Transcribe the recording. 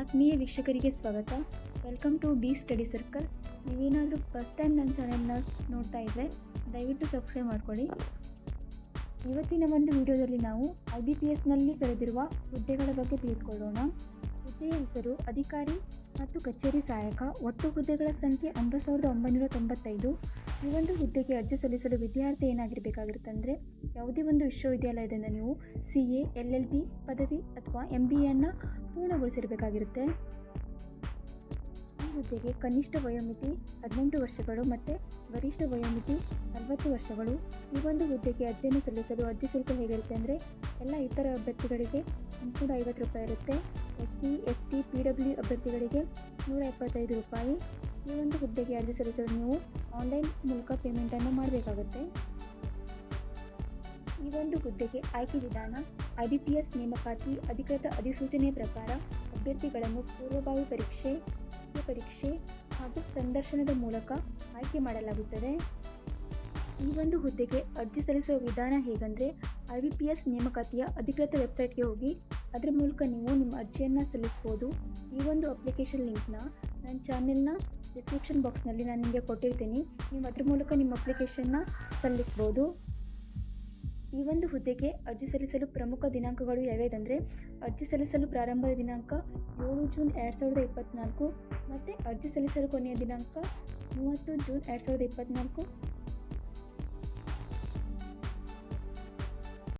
ಆತ್ಮೀಯ ವೀಕ್ಷಕರಿಗೆ ಸ್ವಾಗತ. Welcome to the study circle ನೀವೇನಾದರೂ ಫಸ್ಟ್ ಟೈಮ್ ನನ್ನ ಚಾನೆಲ್ನ ನೋಡ್ತಾ ಇದ್ದರೆ ದಯವಿಟ್ಟು ಸಬ್ಸ್ಕ್ರೈಬ್ ಮಾಡ್ಕೊಳ್ಳಿ. ಇವತ್ತಿನ ಒಂದು ವಿಡಿಯೋದಲ್ಲಿ ನಾವು ಐ ಬಿ ಪಿ ಎಸ್ನಲ್ಲಿ ಕರೆದಿರುವ ಹುದ್ದೆಗಳ ಬಗ್ಗೆ ತಿಳಿದುಕೊಳ್ಳೋಣ. ಹೆಸರು ಅಧಿಕಾರಿ ಮತ್ತು ಕಚೇರಿ ಸಹಾಯಕ, ಒಟ್ಟು ಹುದ್ದೆಗಳ ಸಂಖ್ಯೆ ಒಂಬತ್ತು ಸಾವಿರದ ಒಂಬೈನೂರ ತೊಂಬತ್ತೈದು. ಈ ಒಂದು ಹುದ್ದೆಗೆ ಅರ್ಜಿ ಸಲ್ಲಿಸಲು ವಿದ್ಯಾರ್ಥಿ ಏನಾಗಿರಬೇಕಾಗಿರುತ್ತೆ ಅಂದರೆ, ಯಾವುದೇ ಒಂದು ವಿಶ್ವವಿದ್ಯಾಲಯದಿಂದ ನೀವು C A, L L B ಪದವಿ ಅಥವಾ ಎಂ ಬಿ ಎನ್ನು ಪೂರ್ಣಗೊಳಿಸಿರಬೇಕಾಗಿರುತ್ತೆ. ಹುದ್ದೆಗೆ ಕನಿಷ್ಠ ವಯೋಮಿತಿ ಹದಿನೆಂಟು ವರ್ಷಗಳು ಮತ್ತು ಗರಿಷ್ಠ ವಯೋಮಿತಿ ಅರವತ್ತು ವರ್ಷಗಳು. ಈ ಒಂದು ಹುದ್ದೆಗೆ ಅರ್ಜಿಯನ್ನು ಸಲ್ಲಿಸಲು ಅರ್ಜಿ ಶುಲ್ಕ ಹೇಗಿರುತ್ತೆ ಅಂದರೆ ಎಲ್ಲ ಇತರ ಅಭ್ಯರ್ಥಿಗಳಿಗೆ ಮುನ್ನೂರ ಐವತ್ತು ರೂಪಾಯಿ ಇರುತ್ತೆ. S C S T P W ಅಭ್ಯರ್ಥಿಗಳಿಗೆ ನೂರ ಎಪ್ಪತ್ತೈದು ರೂಪಾಯಿ. ಈ ಒಂದು ಹುದ್ದೆಗೆ ಅರ್ಜಿ ಸಲ್ಲಿಸಲು ನೀವು ಆನ್ಲೈನ್ ಮೂಲಕ ಪೇಮೆಂಟನ್ನು ಮಾಡಬೇಕಾಗುತ್ತೆ. ಈ ಒಂದು ಹುದ್ದೆಗೆ ಆಯ್ಕೆ ವಿಧಾನ, ಐ ಬಿ ಪಿ ಎಸ್ ನೇಮಕಾತಿ, ಅಧಿಕೃತ ಅಧಿಸೂಚನೆಯ ಪ್ರಕಾರ ಅಭ್ಯರ್ಥಿಗಳನ್ನು ಪೂರ್ವಭಾವಿ ಪರೀಕ್ಷೆ ಮುಖ್ಯ ಪರೀಕ್ಷೆ ಹಾಗೂ ಸಂದರ್ಶನದ ಮೂಲಕ ಆಯ್ಕೆ ಮಾಡಲಾಗುತ್ತದೆ. ಈ ಒಂದು ಹುದ್ದೆಗೆ ಅರ್ಜಿ ಸಲ್ಲಿಸುವ ವಿಧಾನ ಹೇಗೆಂದರೆ ಐ ವಿ ಪಿ ಎಸ್ ನೇಮಕಾತಿಯ ಅಧಿಕೃತ ವೆಬ್ಸೈಟ್ಗೆ ಹೋಗಿ ಅದರ ಮೂಲಕ ನೀವು ನಿಮ್ಮ ಅರ್ಜಿಯನ್ನು ಸಲ್ಲಿಸ್ಬೋದು. ಈ ಒಂದು ಅಪ್ಲಿಕೇಶನ್ ಲಿಂಕ್ನ ನನ್ನ ಚಾನೆಲ್ನ ಡಿಸ್ಕ್ರಿಪ್ಷನ್ ಬಾಕ್ಸ್ನಲ್ಲಿ ನಾನು ನಿಮಗೆ ಕೊಟ್ಟಿರ್ತೀನಿ. ನೀವು ಅದ್ರ ಮೂಲಕ ನಿಮ್ಮ ಅಪ್ಲಿಕೇಶನ್ನ ಸಲ್ಲಿಸ್ಬೋದು. ಈ ಒಂದು ಹುದ್ದೆಗೆ ಅರ್ಜಿ ಸಲ್ಲಿಸಲು ಪ್ರಮುಖ ದಿನಾಂಕಗಳು ಯಾವ್ಯಾವುದಂದರೆ, ಅರ್ಜಿ ಸಲ್ಲಿಸಲು ಪ್ರಾರಂಭದ ದಿನಾಂಕ ಏಳು ಜೂನ್ ಎರಡು ಸಾವಿರದ ಇಪ್ಪತ್ತ್ನಾಲ್ಕು ಮತ್ತು ಅರ್ಜಿ ಸಲ್ಲಿಸಲು ಕೊನೆಯ ದಿನಾಂಕ ಮೂವತ್ತು ಜೂನ್ ಎರಡು ಸಾವಿರದ ಇಪ್ಪತ್ತ್ನಾಲ್ಕು